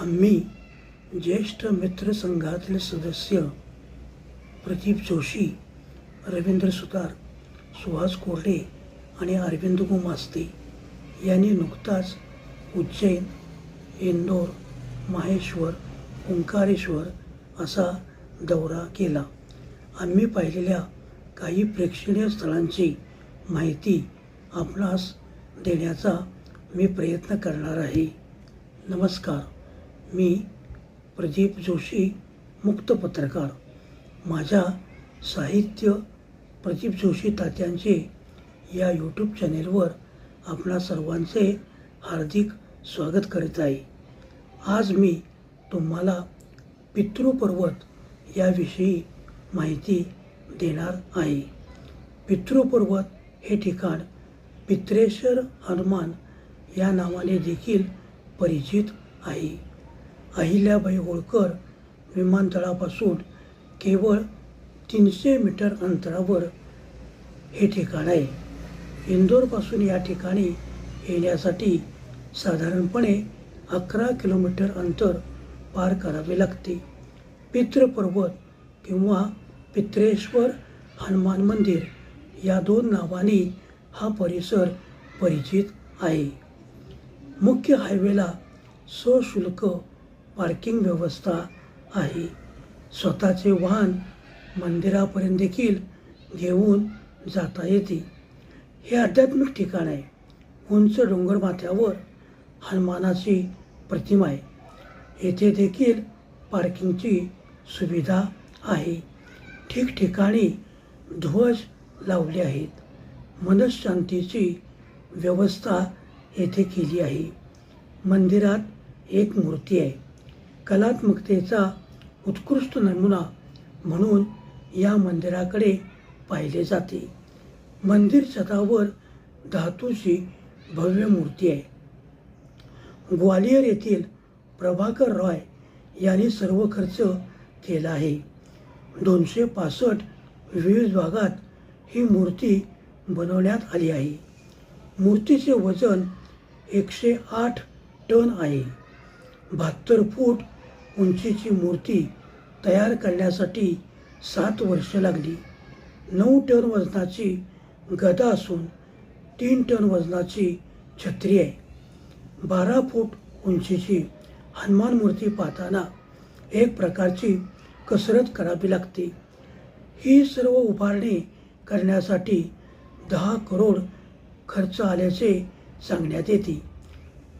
आम्ही ज्येष्ठ मित्रसंघातील सदस्य प्रदीप जोशी रवींद्र सुतार सुहास कोर्डे आणि अरविंद गुमास्ते यांनी नुकताच उज्जैन इंदोर माहेश्वर ओंकारेश्वर असा दौरा केला. आम्ही पाहिलेल्या काही प्रेक्षणीय स्थळांची माहिती आपणास देण्याचा मी प्रयत्न करणार आहे. नमस्कार. मी प्रदीप जोशी मुक्त पत्रकार. माझ्या साहित्य प्रदीप जोशी तात्यांचे या यूट्यूब चॅनेलवर आपणा सर्वांचे हार्दिक स्वागत करीत आहे. आज मी तुम्हाला पितृपर्वत याविषयी माहिती देणार आहे. पितृपर्वत हे ठिकाण पित्रेश्वर हनुमान या नावाने देखील परिचित आहे. अहिल्याबाई होळकर विमानतळापासून केवळ तीनशे मीटर अंतरावर हे ठिकाण आहे. इंदोरपासून या ठिकाणी येण्यासाठी साधारणपणे अकरा किलोमीटर अंतर पार करावे लागते. पितृपर्वत किंवा पित्रेश्वर हनुमान मंदिर या दोन नावांनी हा परिसर परिचित आहे. मुख्य हायवेला सशुल्क पार्किंग व्यवस्था आहे. स्वतःचे वाहन मंदिरापर्यंत देखील घेऊन जाता येते. हे आध्यात्मिक ठिकाण आहे. उंच डोंगर माथ्यावर हनुमानाची प्रतिमा आहे. येथे देखील पार्किंगची सुविधा आहे. ठिकठिकाणी ध्वज लावले आहेत. मनशांतीची व्यवस्था येथे केली आहे. मंदिरात एक मूर्ती आहे. कलात्मकतेचा उत्कृष्ट नमुना म्हणून या मंदिराकडे पाहिले जाते. मंदिर छतावर धातूची भव्य मूर्ती आहे. ग्वालियर येथील प्रभाकर रॉय यांनी सर्व खर्च केला आहे. दोनशे पासष्ट विविध भागात ही मूर्ती बनवण्यात आली आहे. मूर्तीचे वजन एकशे आठ टन आहे. बहात्तर फूट उंचीची मूर्ती तयार करण्यासाठी सात वर्ष लागली. नऊ टन वजनाची गदा असून तीन टन वजनाची छत्री आहे. बारा फूट उंचीची हनुमान मूर्ती पाहताना एक प्रकारची कसरत करावी लागते. ही सर्व उभारणी करण्यासाठी दहा करोड खर्च आल्याचे सांगण्यात येते.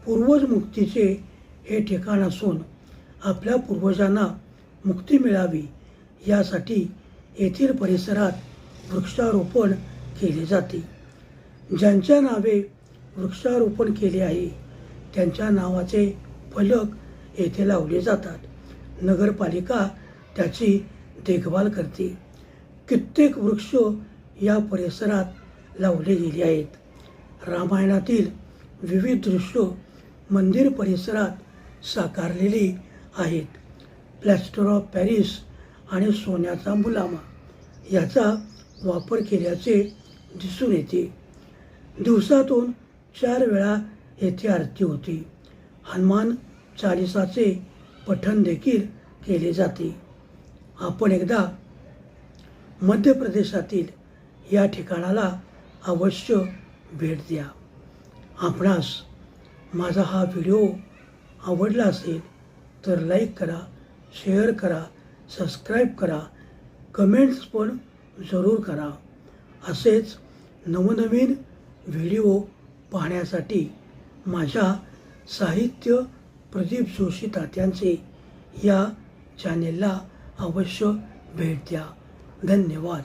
पूर्वज मुक्तीचे हे ठिकाण असून आपल्या पूर्वजांना मुक्ती मिळावी यासाठी येथील परिसरात वृक्षारोपण केले जाते. ज्यांच्या नावे वृक्षारोपण केले आहे त्यांच्या नावाचे फलक येथे लावले जातात. नगरपालिका त्याची देखभाल करते. कित्येक वृक्ष या परिसरात लावले गेले आहेत. रामायणातील विविध दृश्य मंदिर परिसरात साकारलेली आहेत. प्लॅस्टर ऑफ पॅरिस आणि सोन्याचा मुलामा याचा वापर केल्याचे दिसून येते. दिवसातून चार वेळा येथे आरती होती. हनुमान चालिसाचे पठण देखील केले जाते. आपण एकदा मध्य प्रदेशातील या ठिकाणाला अवश्य भेट द्या. आपणास माझा हा व्हिडिओ आवडला असेल तर लाईक करा शेअर करा सबस्क्राईब करा कमेंट्स पण जरूर करा. असेच नवनवीन व्हिडिओ पाहण्यासाठी माझ्या साहित्य प्रदीप जोशी तात्यांचे या चॅनेलला अवश्य भेट द्या. धन्यवाद.